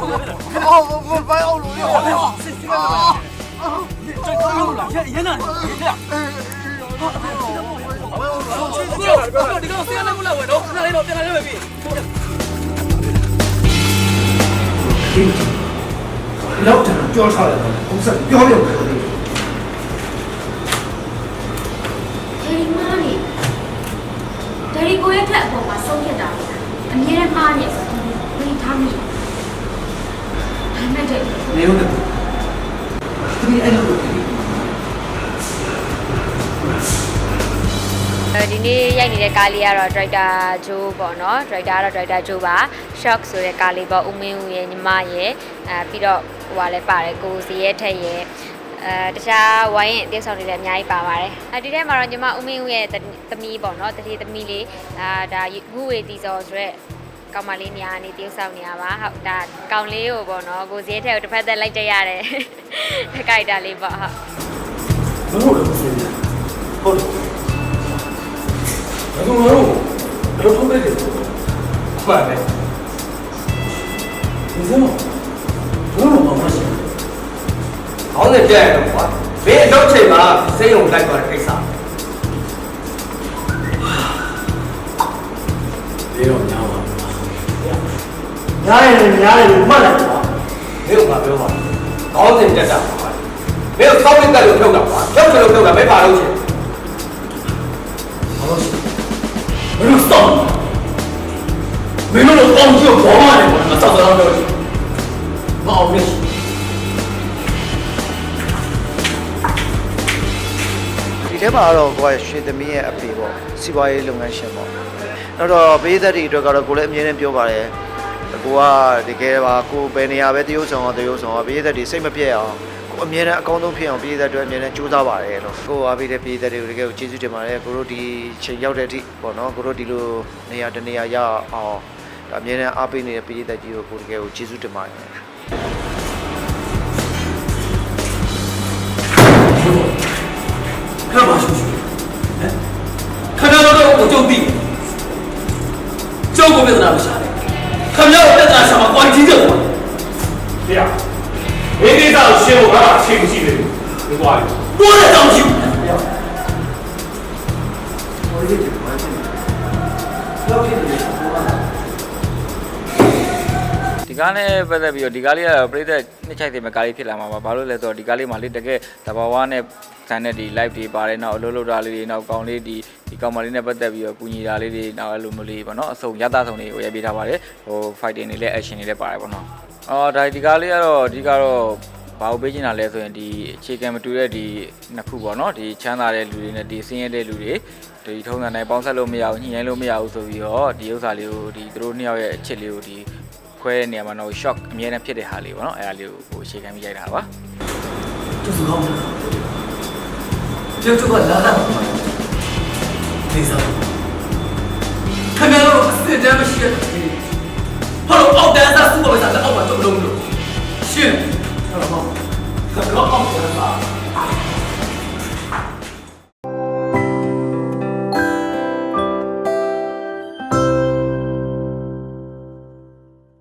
아뭐 빨리 올라. 얘는 얘야. 그럼 그럼 네가 어떻게 하나 몰라 왜 너? 나 이거 어떻게 하려고 여기? 역전은 쫄아야 돼. 공사는 뼈리 없거든. 대리만이 대리고의 플랫폼과 성계다. 안녕하세요. 우리 담이. မဲ့တဲ့နေဦးတယ်ဒီအဲ့လိုလုပ်တယ်အဲဒီနေ့ရိုက်နေတဲ့ကားလေးကတော့ director Joe ပေါ့နော် director ကတော့ director Joe ပါ shock ဆိုတဲ့ကားလေးပေါ့ဦးမင်းဦးရဲ့ညီမရဲ့အဲပြီးတော့ဟိုကလည်းပါတယ်ကိုစီရဲ့ထက်ရဲ့အဲတခြားဝိုင်းရင်အသေးဆောင်တွေလည်းအများကြီးပါပါတယ်အဲဒီထဲမှာတော့ညီမဦးမင်းဦးရဲ့သမီးပေါ့နော်တတိသမီးလေးအာဒါငုဝေတီစော်ဆိုရက် ကောင်မလေးနေရာနေတရုပ်ဆောင်နေရပါဟုတ်ဒါကောင်လေးကိုပေါ့နော်ကိုစီရဲ့ထက်ကိုတစ်ဖက်သက်လိုက်ကြရတယ်ခိုက်တာလေးပေါ့ဟုတ်ဘယ်လိုလဲဆိုရင်ဟုတ်တယ်ဘယ်လိုလဲဘယ်လိုထုံးပေးတယ်မှန်တယ်ဒီစမဘယ်လိုမှမရှိခေါင်းနဲ့ပြက်ရတော့ကွာမင်းအလုပ်ချိန်မှာစိတ်ုံလိုက်သွားတဲ့ကိစ္စ ညားရတယ်ညားတယ်မှတ်တယ်ကွာမင်းကပြောပါခေါင်းစဉ်တက်တာပါမင်းကစောင်းလိုက်တက်လို့ဖြုတ်တာကွာဖြုတ်တယ်လို့ဖြုတ်တာမင်းပါလို့ချင်းဘာလို့ရှိဘယ်လိုစောင့်မင်းတို့ကောင်းကြည့်ဘောမနဲ့ကွာအဆောက်အအုံပြောရှိမအောင်နေဒီထဲမှာတော့ကိုကရွှေသမီးရဲ့အဖေပေါ့စီးပွားရေးလုပ်ငန်းရှင်ပေါ့နောက်တော့ဘေးသက်တွေအတွက်ကတော့ကိုလည်းအမြဲတမ်းပြောပါတယ် ကိုကတကယ်ပါကိုဘယ်နေရာပဲတရုပ်ဆောင်အောင်တရုပ်ဆောင်အောင်ဘေးသက်တွေစိတ်မပြည့်အောင်ကိုအမြဲတမ်းအကောင်းဆုံးဖြစ်အောင်ဘေးသက်တွေအမြဲတမ်းကြိုးစားပါတယ်လို့ကိုအားပေးတဲ့ဘေးသက်တွေကိုတကယ်ကိုကျေးဇူးတင်ပါတယ်ကိုတို့ဒီချိန်ရောက်တဲ့အထိပေါ့နော်ကိုတို့ဒီလိုနေရာတနေရာရအောင်ဒါအမြဲတမ်းအားပေးနေတဲ့ဘေးသက်ကြီးကိုကိုတကယ်ကိုကျေးဇူးတင်ပါတယ် ရှင်းဖို့ငါအချိန်မရှိသေးဘူးဒီကွာလေတိုးတဲ့တောင်ရှိဘူးဟိုလေးတွေဘာဖြစ်လဲလောက်ဖြစ်နေတယ်ဟိုကဒီကားနဲ့ပတ်သက်ပြီးတော့ဒီကားလေးကတော့ပြိသက်နှစ်ချိုက်သေးမဲ့ကားလေးဖြစ်လာမှာပါဘာလို့လဲဆိုတော့ဒီကားလေးမှာလေးတကယ်တဘာဝနဲ့ဆန်တဲ့ဒီ live တွေပါတယ်နောက်အလုပ်လုပ်တာလေးတွေနောက်ကောင်းလေးဒီဒီကောင်မလေးနဲ့ပတ်သက်ပြီးတော့ကူညီတာလေးတွေနောက်အဲ့လိုမျိုးလေးပေါ့နော်အစုံရတာဆုံးတွေကိုရိုက်ပေးထားပါတယ်ဟို fighting တွေလည်း action တွေလည်းပါတယ်ပေါ့နော်အော်ဒါဒီကားလေးကတော့အဓိကတော့ ဘာလို့ပေးချင်တာလဲဆိုရင်ဒီအခြေခံမတူတဲ့ဒီနှစ်ခုပေါ့နော်ဒီချမ်းသာတဲ့လူတွေနဲ့ဒီဆင်းရဲတဲ့လူတွေဒီထုံးစံတိုင်းပေါင်းဆက်လို့မရဘူးညှိနှိုင်းလို့မရဘူးဆိုပြီးတော့ဒီဥစ္စာလေးကိုဒီသူတို့နှစ်ယောက်ရဲ့အချစ်လေးကိုဒီခွဲတဲ့နေရာမှာတော့ shock အမြဲတမ်းဖြစ်တဲ့ဟာလေးပေါ့နော်အဲ့ဒါလေးကိုဟိုအခြေခံပြီးရိုက်တာပါကျုပ်စကောင်းတယ်ကျုပ်ကလာတာဒီစားခမရတော့အစ်တမ်းမရှိတဲ့ဟာလို့အောက်တန်းစားစူပါပဲစားအောက်မှာတော့လုံးလို့ 可好吃了。